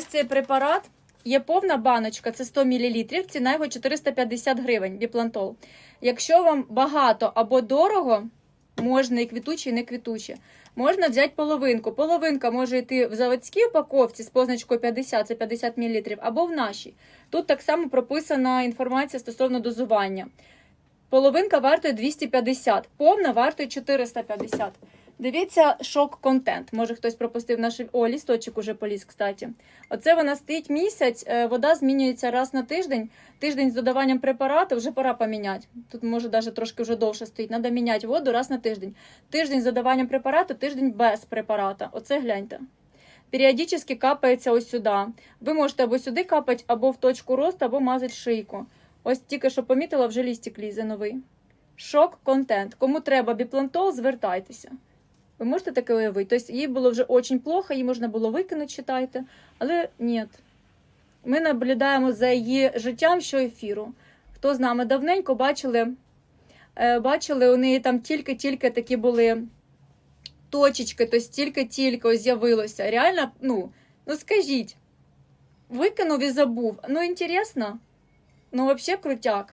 ось цей препарат. Є повна баночка, це 100 мл, ціна його 450 гривень, біплантол. Якщо вам багато або дорого, можна і квітучі, і не квітучі. Можна взяти половинку. Половинка може йти в заводській упаковці з позначкою 50, це 50 мл, або в нашій. Тут так само прописана інформація стосовно дозування. Половинка вартує 250, повна вартує 450. Дивіться, шок-контент. Може хтось пропустив наш О, лісточок уже поліз, кстати. Оце вона стоїть місяць, е, вода змінюється раз на тиждень. Тиждень з додаванням препарату вже пора поміняти. Тут може навіть трошки вже довше стоїть. Треба міняти воду раз на тиждень. Тиждень з додаванням препарату, тиждень без препарата. Оце гляньте. Періодично капається ось сюди. Ви можете або сюди капати, або в точку росту, або мазати шийку. Ось тільки що помітила, вже лістик лізе новий. Шок-контент. Кому треба біплантол, звертайтеся. Ви можете таке уявити? Тобто їй було вже дуже плохо, її можна було викинути, читайте. Але ні. Ми наблюдаємо за її життям щоефіру. Хто з нами давненько бачили, е, бачили, у неї там тільки-тільки такі були точечки, тобто тільки-тільки з'явилося. Реально, ну, ну скажіть, викинув і забув. Ну, інтересно? Ну, вообще крутяк.